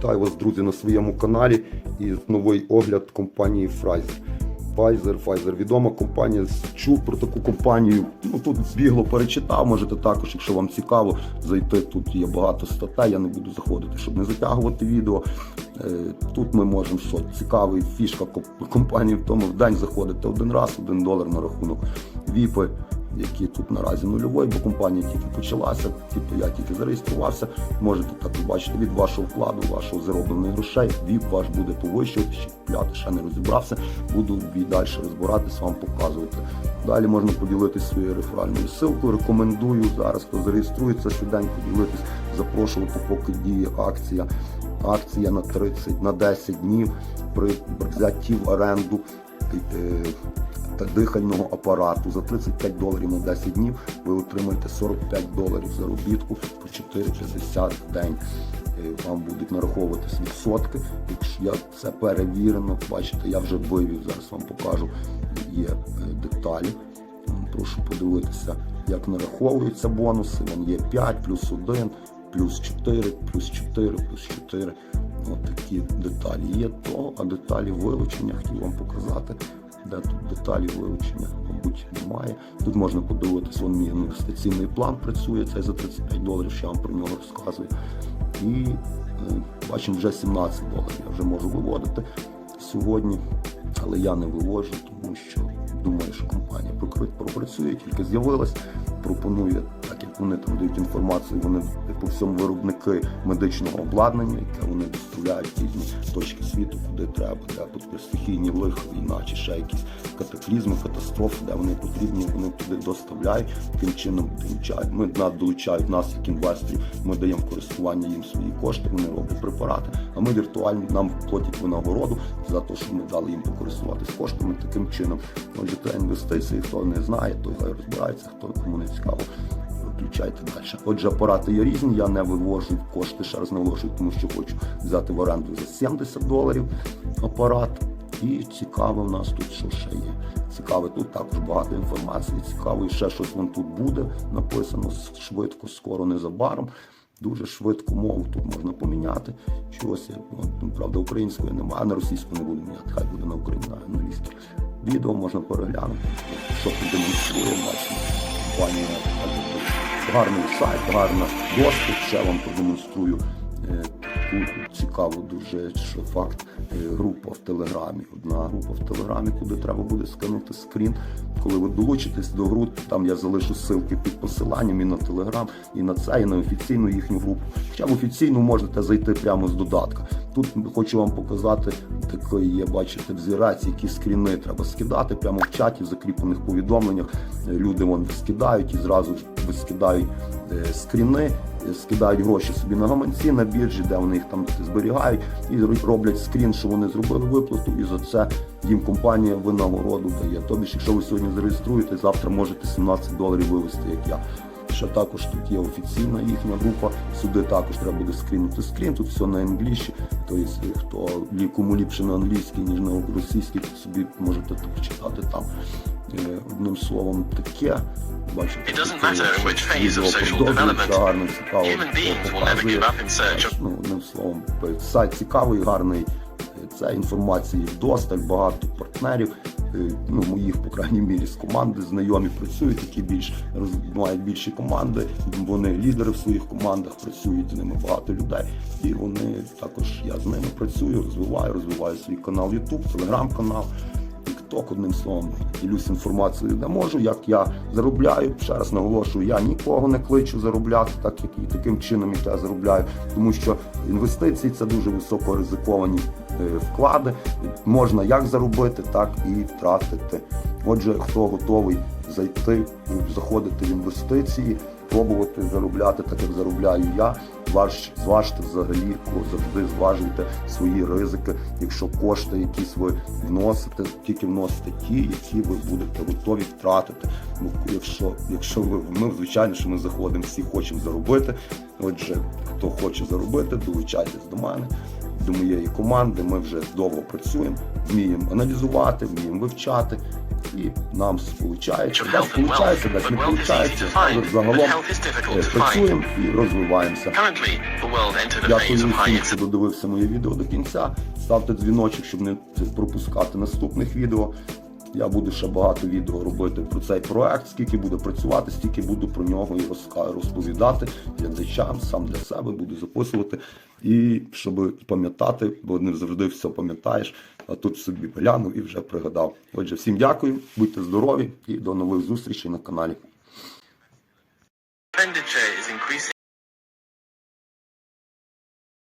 Вітаю вас, друзі, на своєму каналі і новий огляд компанії Pfizer. Pfizer, Pfizer відома компанія. Чув про таку компанію. Ну тут бігло перечитав. Можете також, якщо вам цікаво, зайти. Тут є багато статей. Я не буду заходити, щоб не затягувати відео. Е, Тут ми можемо що цікавий фішка компанії в тому в день заходити один раз, один долар на рахунок віпи які тут наразі нульовий, бо компанія тільки почалася, типу я тільки зареєструвався. Можете так побачити від вашого вкладу, вашого зароблених грошей, ВІП ваш буде повищувати, ще купляти, ще не розібрався. Буду далі розбиратись, вам показувати. Далі можна поділитися своєю реферальною ссылкою. Рекомендую зараз, хто зареєструється, швиденько ділитись, запрошувати, поки діє акція. Акція на 30, на 10 днів при взятті в оренду. Та дихального апарату за 35 доларів на 10 днів ви отримаєте 45 доларів заробітку по 4,50 в день. Е, Вам будуть нараховуватись відсотки. Якщо я це перевірено, бачите, я вже вивів, зараз вам покажу, є е, деталі. Прошу подивитися, як нараховуються бонуси. Вон є 5, плюс 1, плюс 4, плюс 4, плюс 4. Ось такі деталі є то, а деталі вилучення хотів вам показати. Де тут деталі вилучення, мабуть, немає. Тут можна подивитися, вон мій інвестиційний план працює, це за 35 доларів, що я вам про нього розказую. І е, бачимо вже 17 доларів. Я вже можу виводити сьогодні, але я не вивожу, тому що думаю, що компанія прокрить пропрацює, тільки з'явилась, пропонує, так як вони там дають інформацію, вони по всьому виробники медичного обладнання, яке вони доставляють різні точки світу, куди треба, де тут стихійні лиха, війна чи ще якісь катаклізми, катастрофи, де вони потрібні, вони туди доставляють, тим чином долучають. Ми нас долучають нас як інвесторів, ми даємо користування їм свої кошти, вони роблять препарати, а ми віртуально нам платять винагороду за те, що ми дали їм покористуватись коштами таким чином. Отже, це інвестиції, хто не знає, той розбирається, хто кому не цікаво. Включайте далі. Отже, апарати є різні, я не вивожу кошти, ще раз наголошую, тому що хочу взяти в оренду за 70 доларів апарат. І цікаве в нас тут що ще є. Цікаве, тут також багато інформації, цікаво, і ще щось вон тут буде написано швидко, скоро, незабаром. Дуже швидко мову тут можна поміняти. От, ну, правда, української немає, на російську не буду міняти, хай буде на українську, на англійській. Відео можна переглянути, що демонструє, бачимо. Компанія гарний сайт, гарна доступ. Ще вам продемонструю. Тут цікаво дуже, що факт е, група в Телеграмі. Одна група в Телеграмі, куди треба буде скинути скрін. Коли ви долучитесь до групи, там я залишу ссылки під посиланням і на Телеграм, і на це, і на офіційну їхню групу. Хоча в офіційну можете зайти прямо з додатка. Тут хочу вам показати такий є, бачите, взірець, які скріни треба скидати прямо в чаті, в закріплених повідомленнях. Е, Люди вон скидають і зразу скидають е, скріни, скидають гроші собі на гаманці на біржі, де вони їх там зберігають, і роблять скрін, що вони зробили виплату, і за це їм компанія винагороду дає. Тобі якщо ви сьогодні зареєструєте, завтра можете 17 доларів вивезти, як я. Ще також тут є офіційна їхня група. Сюди також треба буде скрінути скрін. Тут все на англійській. Тобто, хто кому ліпше на англійській, ніж на російській, то собі можете тут почитати там. Е, Одним словом, таке. Бачите, продовжується, гарно, цікаво, показує. Ну, одним словом, сайт цікавий, гарний. Це інформації вдосталь, багато партнерів. Е, Ну, моїх, по крайній мірі, з команди знайомі працюють, які більш мають більші команди. Вони лідери в своїх командах, працюють з ними багато людей. І вони також я з ними працюю, розвиваю, розвиваю свій канал YouTube, телеграм-канал. TikTok, одним словом, ділюсь інформацією, де можу, як я заробляю. Ще раз наголошую, я нікого не кличу заробляти, так як і таким чином, я заробляю, тому що інвестиції це дуже високо ризиковані е, вклади. Можна як заробити, так і втратити. Отже, хто готовий зайти, заходити в інвестиції, пробувати заробляти так, як заробляю я. Важ, зважте взагалі, завжди зважуйте свої ризики. Якщо кошти якісь ви вносите, тільки вносите ті, які ви будете готові втратити. Ну, якщо, якщо ви ми, звичайно, що ми заходимо, всі хочемо заробити. Отже, хто хоче заробити, долучайтесь до мене. До моєї команди. Ми вже довго працюємо, вміємо аналізувати, вміємо вивчати. І нам виходить, wealth, десь не but загалом е, працюємо і розвиваємося. Дякую всім, хто додивився моє відео до кінця. Ставте дзвіночок, щоб не пропускати наступних відео. Я буду ще багато відео робити про цей проект. Скільки буде працювати, стільки буду про нього і розповідати глядачам, сам для себе буду записувати. І щоб пам'ятати, бо не завжди все пам'ятаєш, а тут собі глянув і вже пригадав. Отже, всім дякую, будьте здорові і до нових зустрічей на каналі.